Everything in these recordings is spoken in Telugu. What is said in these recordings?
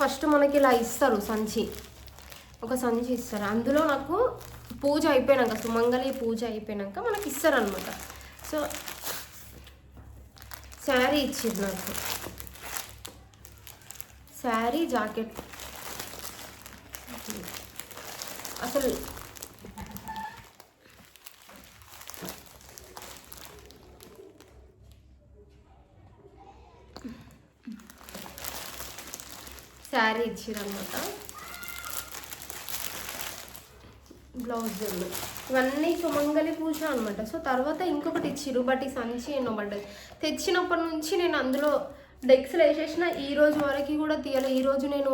ఫస్ట్ మనకి ఇలా ఇస్తారు సంచి. ఒక సంచి ఇస్తారు. అందులో నాకు పూజ అయిపోయినాక సుమంగళి పూజ అయిపోయినాక మనకి ఇస్తారు అనమాట సో శారీ ఇచ్చింది నాకు. Saree jacket. అసలు శారీ ఇచ్చిరనమాట బ్లౌజ్ ఇవన్నీ సుమంగళి పూజ అనమాట సో తర్వాత ఇంకొకటి ఇచ్చిరు బట్ ఈ సంచి ఎన్నో పడ్డది తెచ్చినప్పటి నుంచి నేను అందులో డెక్స్లు వేసేసిన ఈ రోజు వరకు కూడా తీయాలి. ఈరోజు నేను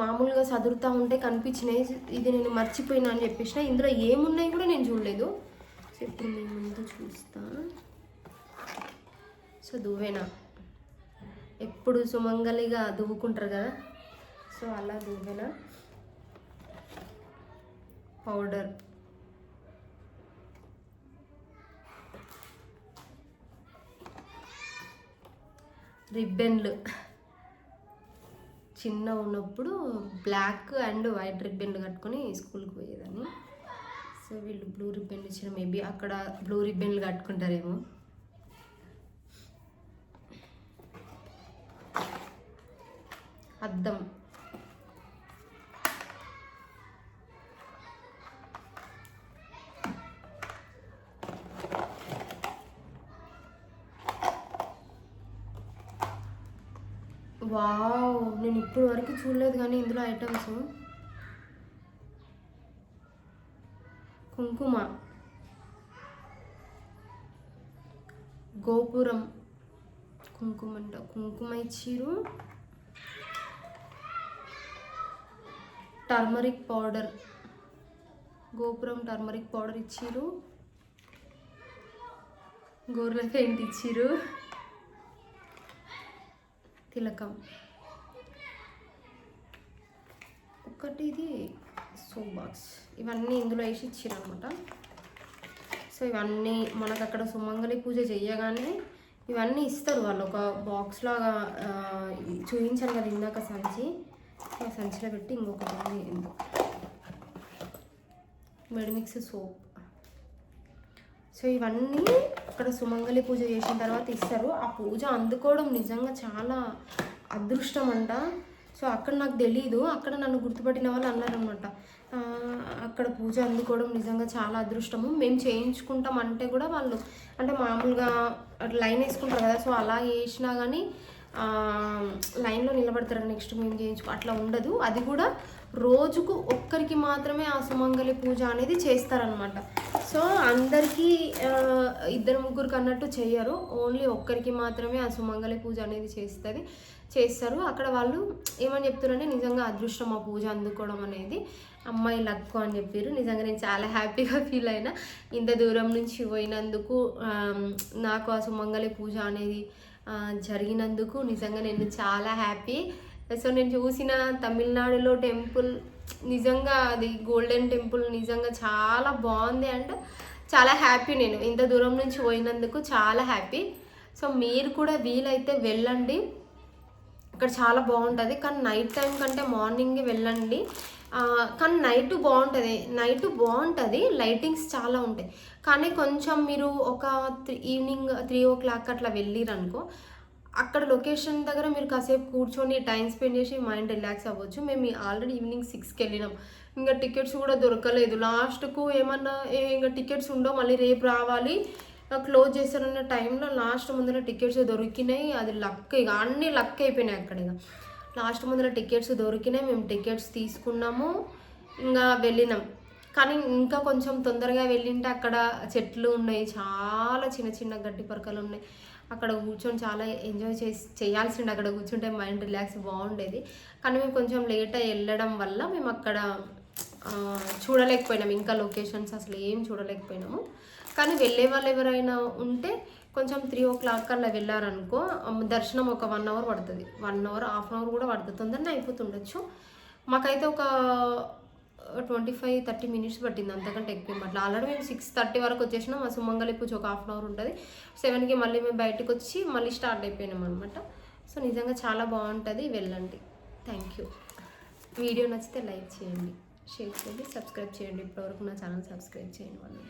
మామూలుగా చదువుతూ ఉంటే కనిపించినాయి. ఇది నేను మర్చిపోయినా అని చెప్పేసిన. ఇందులో ఏమున్నాయి కూడా నేను చూడలేదు. సో ఇప్పుడు మీ ముందు చూస్తాను సో దువ్వేనా. ఎప్పుడు సుమంగలిగా దువ్వుకుంటారు కదా? సో అలా దువ్వెన పౌడర్. రిబ్బన్లు. చిన్న ఉన్నప్పుడు బ్లాక్ అండ్ వైట్ రిబ్బెన్లు కట్టుకొని స్కూల్కి పోయేదాన్ని. సో వీళ్ళు బ్లూ రిబ్బెన్లు ఇచ్చిన మేబీ అక్కడ బ్లూ రిబ్బెన్లు కట్టుకుంటారేమో. అద్దం వావ్ నేను ఇప్పుడు వరకు చూడలేదు కానీ ఇందులో ఐటమ్స్ కుంకుమ. గోపురం. కుంకుమ అంట కుంకుమ ఇచ్చిరు. Turmeric powder. గోపురం టర్మరిక్ పౌడర్ ఇచ్చిరు గోర్ల పెయింట్ ఇచ్చిరు తిలకం. ఒకటి ఇది సోప్ బాక్స్. ఇవన్నీ ఇందులో వేసి ఇచ్చిరు అనమాట సో ఇవన్నీ మనకు అక్కడ సుమంగళి పూజ చేయగానే ఇవన్నీ ఇస్తారు వాళ్ళు. ఒక బాక్స్ లాగా చూపించాను కదా ఇందాక సంచి. సంచిలో పెట్టి ఇంకొకటి ఉంది మెడిమిక్స్ సోప్. సో ఇవన్నీ అక్కడ సుమంగళి పూజ చేసిన తర్వాత ఇస్తారు. ఆ పూజ అందుకోవడం నిజంగా చాలా అదృష్టం అంట సో అక్కడ నాకు తెలీదు. అక్కడ నన్ను గుర్తుపట్టిన వాళ్ళు అన్నారనమాట అక్కడ పూజ అందుకోవడం నిజంగా చాలా అదృష్టము. మేము చేయించుకుంటాం అంటే కూడా వాళ్ళు అంటే మామూలుగా లైన్ వేసుకుంటారు కదా సో అలా వేసినా కానీ లైన్లో నిలబడతారు నెక్స్ట్ మేము చేయించుకో అట్లా ఉండదు. అది కూడా రోజుకు ఒక్కరికి మాత్రమే ఆ సుమంగళి పూజ అనేది చేస్తారనమాట సో అందరికీ ఇద్దరు ముగ్గురికి అన్నట్టు చేయరు ఓన్లీ ఒక్కరికి మాత్రమే ఆ సుమంగళి పూజ అనేది చేస్తుంది చేస్తారు. అక్కడ వాళ్ళు ఏమని చెప్తారంటే నిజంగా అదృష్టం ఆ పూజ అందుకోవడం అనేది అమ్మాయి లక్కు అని చెప్పారు నిజంగా నేను చాలా హ్యాపీగా ఫీల్ అయినా ఇంత దూరం నుంచి పోయినందుకు నాకు ఆ సుమంగళి పూజ అనేది జరిగినందుకు నిజంగా నేను చాలా హ్యాపీ. సో నేను చూసిన తమిళనాడులో టెంపుల్ నిజంగా అది గోల్డెన్ టెంపుల్ నిజంగా చాలా బాగుంది అండ్ చాలా హ్యాపీ నేను. ఇంత దూరం నుంచి పోయినందుకు చాలా హ్యాపీ. సో మీరు కూడా వీలైతే వెళ్ళండి. ఇక్కడ చాలా బాగుంటుంది. కానీ నైట్ టైం కంటే మార్నింగే వెళ్ళండి. కానీ నైట్ బాగుంటుంది. నైట్ బాగుంటుంది లైటింగ్స్ చాలా ఉంటాయి. కానీ కొంచెం మీరు ఒక three evening three o'clock అట్లా వెళ్ళిరనుకో అక్కడ లొకేషన్ దగ్గర మీరు కాసేపు కూర్చొని టైం స్పెండ్ చేసి మైండ్ రిలాక్స్ అవ్వచ్చు. మేము ఆల్రెడీ ఈవినింగ్ సిక్స్కి వెళ్ళినాం. ఇంకా టికెట్స్ కూడా దొరకలేదు. లాస్ట్కు ఏమన్నా ఇంకా టికెట్స్ ఉండవు. మళ్ళీ రేపు రావాలి. క్లోజ్ చేస్తారన్న టైంలో లాస్ట్ ముందర టికెట్స్ దొరికినాయి. అది లక్ ఇక అన్నీ లక్ అయిపోయినాయి అక్కడ ఇక. లాస్ట్ ముందర టికెట్స్ దొరికినాయి మేము టికెట్స్ తీసుకున్నాము ఇంకా వెళ్ళినాం. కానీ ఇంకా కొంచెం తొందరగా వెళ్ళింటే అక్కడ చెట్లు ఉన్నాయి చాలా చిన్న చిన్న గడ్డి పరకలు ఉన్నాయి. అక్కడ కూర్చొని చాలా ఎంజాయ్ చేసి చేయాల్సిండే అక్కడ కూర్చుంటే మైండ్ రిలాక్స్ బాగుండేది. కానీ మేము కొంచెం లేట్ అయి వెళ్ళడం వల్ల మేము అక్కడ చూడలేకపోయినాము చూడలేకపోయినాం. ఇంకా లొకేషన్స్ అసలు ఏం చూడలేకపోయినాము. కానీ వెళ్ళే వాళ్ళు ఎవరైనా ఉంటే కొంచెం త్రీ ఓ క్లాక్ అలా వెళ్ళారనుకో దర్శనం ఒక వన్ అవర్ పడుతుంది. One hour half an hour కూడా పడుతుంది. తొందరనే అయిపోతుండొచ్చు. మాకైతే ఒక ట్వంటీ ఫైవ్ థర్టీ మినిట్స్ పట్టింది అంతకంటే ఎక్కువ అట్లా ఆల్రెడీ మేము సిక్స్ థర్టీ వరకు వచ్చేసినాం. మా సుమంగళి పూజ ఒక హాఫ్ అన్ అవర్ ఉంటుంది. సెవెన్కి మళ్ళీ మేము బయటకు వచ్చి మళ్ళీ స్టార్ట్ అయిపోయినాం అనమాట సో నిజంగా చాలా బాగుంటుంది. వెళ్ళండి. థ్యాంక్ యూ వీడియో నచ్చితే లైక్ చేయండి. షేర్ చేయండి. సబ్స్క్రైబ్ చేయండి. ఇప్పటివరకు నా ఛానల్ సబ్స్క్రైబ్ చేయండి వాళ్ళు